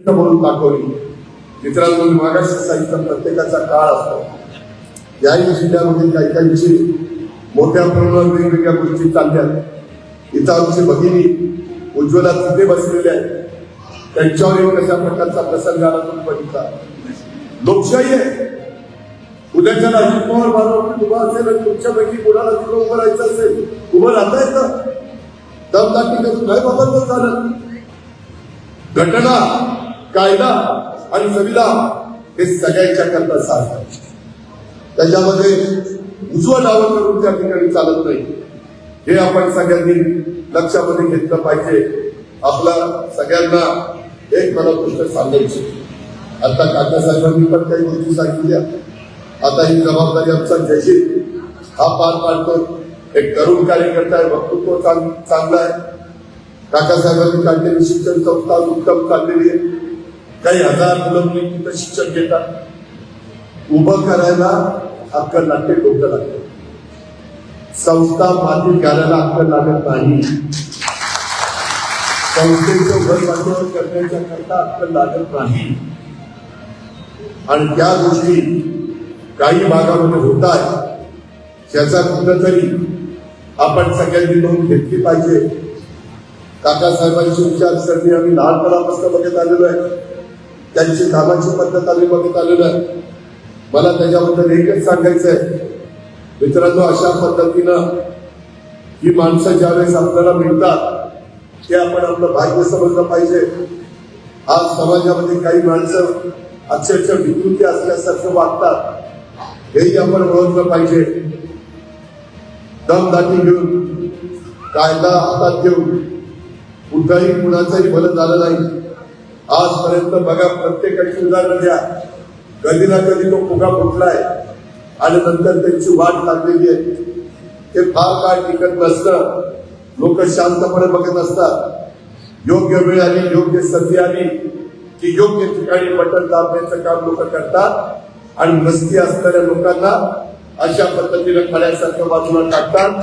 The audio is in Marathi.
म्हणून दाखवली. मित्रांनो मागाशी साहित्य प्रत्येकाचा काळ असतो. याही जिल्ह्यामध्ये काही काहीची मोठ्या प्रमाणावर वेगवेगळ्या गोष्टी चालल्या इथं आमची भगिनी उज्ज्वला तिथे बसलेल्या आहेत. त्यांच्यावर एक कशा प्रकारचा प्रसंग आला तुम्ही बघितला. लोकशाही आहे. उद्याच्या अजित पवार बाजारात उभा असेल आणि तुमच्यापैकी कोणाला तिथं उभं राहायचं असेल उभं राहता येतं? दम करून नाही बाबत झालं घटना कायदा आणि संविधान हे सगळ्यांच्या करता सारखं त्याच्यामध्ये उजवा डावा करून त्या ठिकाणी चालत नाही. हे आपण सगळ्यांनी लक्षामध्ये घेतलं पाहिजे. आपला सगळ्यांना एक मला गोष्ट सांगायची. आता काका साहेबांनी पण काही गोष्टी सांगितल्या. आता ही जबाबदारी आमचा जशी हा पार पाडतो. एक तरुण कार्यकर्ता आहे वक्तृत्व चांग- चांगलं आहे. काकासाहेबांनी काढलेली शिक्षण संस्था उत्तम काढलेली आहे. काही हजार मुलं मुली तिथं शिक्षण घेतात. उभं करायला अक्कल लागते डोकं लागते. संस्था माती घालायला हक्क लागत नाही. संस्थेचं उदरनिर्वाह करण्याच्या करता अक्कल लागत नाही. आणि त्या गोष्टी काही भागामध्ये होत आहेत याचा कुठंतरी आपण सगळ्यांनी नोंद घेतली पाहिजे. काकासाहेबांची विचारसरणी आम्ही लहानपणापासून बघत आलेलो आहे. त्यांची कामाची पद्धत आम्ही बघत आलो आहे. मला त्याच्याबद्दल एकच सांगायचं आहे मित्रांनो अशा पद्धतीनं ही माणसं ज्यावेळेस आपल्याला मिळतात ते आपण आपलं भाग्य समजलं पाहिजे. आज समाजामध्ये काही माणसं अक्षरशः विकृती असल्यासारखं वागतात. हेही आपण ओळखलं पाहिजे. दमदाटी घेऊन कायदा हातात घेऊन कुठलाही कुणाचंही भलं झालं नाही. आजपर्यंत बघा प्रत्येकाची उदाहरणं द्या. कधी ना कधी तो फुगा फुटलाय आणि नंतर त्यांची वाट लागलेली आहे. ते फार काळ टिकत नसतं. लोक शांतपणे बघत असतात. योग्य वेळ आली योग्य संधी आली की योग्य ठिकाणी बटन दाबण्याचं काम लोक करतात. आणि मस्ती असणाऱ्या लोकांना अशा पद्धतीने खड्यासारखं बाजूला टाकतात.